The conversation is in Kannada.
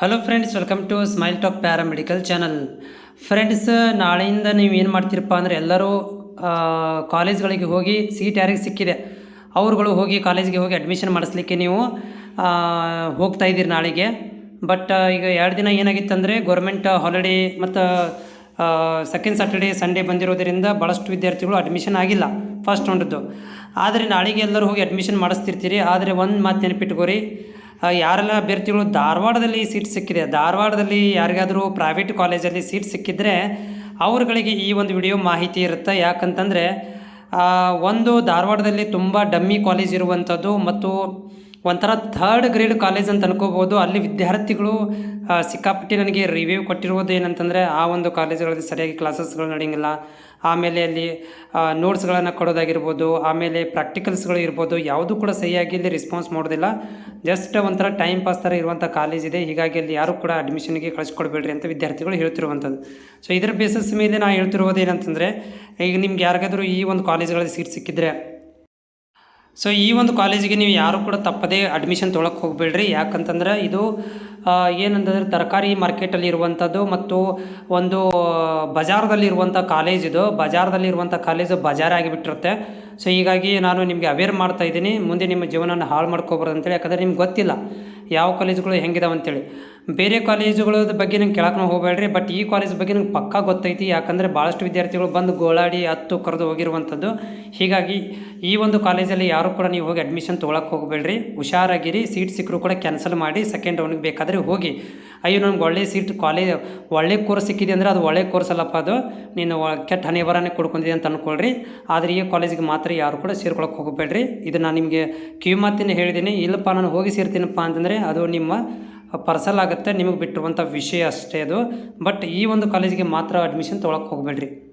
Hello friends welcome to smile talk paramedical channel friends ನಾಳೆಯಿಂದ ನೀವು ಏನು ಮಾಡ್ತೀರಪ್ಪ ಅಂದರೆ ಎಲ್ಲರೂ ಕಾಲೇಜ್ಗಳಿಗೆ ಹೋಗಿ ಸೀಟ್ ಯಾರಿಗೆ ಸಿಕ್ಕಿದೆ, ಅವ್ರುಗಳು ಹೋಗಿ ಕಾಲೇಜ್ಗೆ ಹೋಗಿ ಅಡ್ಮಿಷನ್ ಮಾಡಿಸ್ಲಿಕ್ಕೆ ನೀವು ಹೋಗ್ತಾ ಇದ್ದೀರಿ ನಾಳೆಗೆ. ಬಟ್ ಈಗ ಎರಡು ದಿನ ಏನಾಗಿತ್ತಂದರೆ ಗೌರ್ಮೆಂಟ್ ಹಾಲಿಡೇ ಮತ್ತು ಸೆಕೆಂಡ್ ಸ್ಯಾಟರ್ಡೇ ಸಂಡೇ ಬಂದಿರೋದರಿಂದ ಭಾಳಷ್ಟು ವಿದ್ಯಾರ್ಥಿಗಳು ಅಡ್ಮಿಷನ್ ಆಗಿಲ್ಲ ಫಸ್ಟ್ ಹೊಂಡದ್ದು ಆದರೆ ನಾಳೆಗೆ ಎಲ್ಲರೂ ಹೋಗಿ ಅಡ್ಮಿಷನ್ ಮಾಡಿಸ್ತಿರ್ತೀರಿ. ಆದರೆ ಒಂದು ಮಾತು ನೆನಪಿಟ್ಕೋರಿ ಯಾರೆಲ್ಲ ಅಭ್ಯರ್ಥಿಗಳು ಧಾರವಾಡದಲ್ಲಿ ಸೀಟ್ ಸಿಕ್ಕಿದೆ, ಧಾರವಾಡದಲ್ಲಿ ಯಾರಿಗಾದರೂ ಪ್ರೈವೇಟ್ ಕಾಲೇಜಲ್ಲಿ ಸೀಟ್ ಸಿಕ್ಕಿದ್ರೆ ಅವ್ರುಗಳಿಗೆ ಈ ಒಂದು ವಿಡಿಯೋ ಮಾಹಿತಿ ಇರುತ್ತೆ. ಯಾಕಂತಂದರೆ ಒಂದು ಧಾರವಾಡದಲ್ಲಿ ತುಂಬ ಡಮ್ಮಿ ಕಾಲೇಜ್ ಇರುವಂಥದ್ದು ಮತ್ತು ಒಂಥರ ಥರ್ಡ್ ಗ್ರೇಡ್ ಕಾಲೇಜ್ ಅಂತ ಅನ್ಕೋಬೋದು. ಅಲ್ಲಿ ವಿದ್ಯಾರ್ಥಿಗಳು ಸಿಕ್ಕಾಪಟ್ಟಿ ನನಗೆ ರಿವ್ಯೂ ಕೊಟ್ಟಿರುವುದು ಏನಂತಂದರೆ ಆ ಒಂದು ಕಾಲೇಜುಗಳಲ್ಲಿ ಸರಿಯಾಗಿ ಕ್ಲಾಸಸ್ಗಳು ನಡೆಯಂಗಿಲ್ಲ ಆಮೇಲೆ ಅಲ್ಲಿ ನೋಟ್ಸ್ಗಳನ್ನು ಕೊಡೋದಾಗಿರ್ಬೋದು, ಆಮೇಲೆ ಪ್ರಾಕ್ಟಿಕಲ್ಸ್ಗಳು ಇರ್ಬೋದು, ಯಾವುದೂ ಕೂಡ ಸರಿಯಾಗಿ ಇಲ್ಲಿ ರೆಸ್ಪಾನ್ಸ್ ಮಾಡೋದಿಲ್ಲ. ಜಸ್ಟ್ ಒಂಥರ ಟೈಮ್ ಪಾಸ್ ಥರ ಇರುವಂಥ ಕಾಲೇಜ್ ಇದೆ. ಹೀಗಾಗಿ ಅಲ್ಲಿ ಯಾರು ಕೂಡ ಅಡ್ಮಿಷನ್ಗೆ ಕಳಿಸ್ಕೊಡ್ಬೇಡ್ರಿ ಅಂತ ವಿದ್ಯಾರ್ಥಿಗಳು ಹೇಳ್ತಿರುವಂಥದ್ದು. ಸೊ ಇದರ ಬೇಸಸ್ ಮೇಲೆ ನಾನು ಹೇಳ್ತಿರೋದು ಏನಂತಂದರೆ, ಈಗ ನಿಮ್ಗೆ ಯಾರಿಗಾದರೂ ಈ ಒಂದು ಕಾಲೇಜ್ಗಳಲ್ಲಿ ಸೀಟ್ ಸಿಕ್ಕಿದ್ರೆ ಸೊ ಈ ಒಂದು ಕಾಲೇಜಿಗೆ ನೀವು ಯಾರು ಕೂಡ ತಪ್ಪದೇ ಅಡ್ಮಿಷನ್ ತೊಳಕ್ಕೆ ಹೋಗಬೇಡ್ರಿ. ಯಾಕಂತಂದ್ರೆ ಇದು ಏನಂತಂದ್ರೆ ತರಕಾರಿ ಮಾರ್ಕೆಟಲ್ಲಿ ಇರುವಂಥದ್ದು ಮತ್ತು ಒಂದು ಬಜಾರ್ದಲ್ಲಿರುವಂಥ ಕಾಲೇಜ್ ಇದು. ಬಜಾರ್ದಲ್ಲಿರುವಂಥ ಕಾಲೇಜು ಬಜಾರ್ ಆಗಿಬಿಟ್ಟಿರುತ್ತೆ. ಸೊ ಹೀಗಾಗಿ ನಾನು ನಿಮಗೆ ಅವೇರ್ ಮಾಡ್ತಾ ಇದ್ದೀನಿ. ಮುಂದೆ ನಿಮ್ಮ ಜೀವನವನ್ನು ಹಾಳು ಮಾಡ್ಕೋಬಾರ್ದು ಅಂತೇಳಿ. ಯಾಕಂದರೆ ನಿಮ್ಗೆ ಗೊತ್ತಿಲ್ಲ. ಯಾವ ಕಾಲೇಜುಗಳು ಹೆಂಗಿದಾವೆ ಅಂತೇಳಿ. ಬೇರೆ ಕಾಲೇಜುಗಳ ಬಗ್ಗೆ ನಂಗೆ ಕೇಳಕ್ಕೆ ಹೋಗಬೇಡ್ರಿ ಬಟ್ ಈ ಕಾಲೇಜ್ ಬಗ್ಗೆ ನಂಗೆ ಪಕ್ಕಾ ಗೊತ್ತೈತಿ. ಯಾಕಂದರೆ ಭಾಳಷ್ಟು ವಿದ್ಯಾರ್ಥಿಗಳು ಬಂದು ಗೋಳಾಡಿ ಹತ್ತು ಕರೆದು ಹೋಗಿರುವಂಥದ್ದು. ಹೀಗಾಗಿ ಈ ಒಂದು ಕಾಲೇಜಲ್ಲಿ ಯಾರು ಕೂಡ ನೀವು ಹೋಗಿ ಅಡ್ಮಿಷನ್ ತೊಗೊಳಕ್ಕೆ ಹೋಗಬೇಡ್ರಿ. ಹುಷಾರಾಗಿರಿ ಸೀಟ್ ಸಿಕ್ಕರೂ ಕೂಡ ಕ್ಯಾನ್ಸಲ್ ಮಾಡಿ ಸೆಕೆಂಡ್ ರೌಂಡ್ಗೆ ಬೇಕಾದರೆ ಹೋಗಿ. ಅಯ್ಯೋ, ನನಗೆ ಒಳ್ಳೆ ಸೀಟ್ ಕಾಲೇಜ್ ಒಳ್ಳೆ ಕೋರ್ಸ್ ಸಿಕ್ಕಿದೆ ಅಂದರೆ ಅದು ಒಳ್ಳೆ ಕೋರ್ಸ್ ಅಲ್ಲಪ್ಪ ಅದು. ನೀನು ಕೆಟ್ಟ ಹಣೆ ಬರನೇ ಕೊಡ್ಕೊಂಡಿದೆ ಅಂತ ಅಂದ್ಕೊಳ್ರಿ ಆದರೆ ಈ ಕಾಲೇಜಿಗೆ ಮಾತ್ರ ಯಾರು ಕೂಡ ಸೇರ್ಕೊಳಕ್ಕೆ ಹೋಗಬೇಡ್ರಿ. ಇದು ನಾನು ನಿಮಗೆ ಕಿವಿ ಮಾತಿನ ಹೇಳಿದ್ದೀನಿ ಇಲ್ಲಪ್ಪ, ನಾನು ಹೋಗಿ ಸೇರ್ತೀನಪ್ಪ ಅಂತಂದರೆ ಅದು ನಿಮ್ಮ ಪರ್ಸಲ್ ಆಗುತ್ತೆ, ನಿಮಗೆ ಬಿಟ್ಟಿರುವಂಥ ವಿಷಯ ಅಷ್ಟೇ ಅದು. ಬಟ್ ಈ ಒಂದು ಕಾಲೇಜಿಗೆ ಮಾತ್ರ ಅಡ್ಮಿಷನ್ ತೊಗೊಳಕ್ಕೆ ಹೋಗಬೇಡ್ರಿ.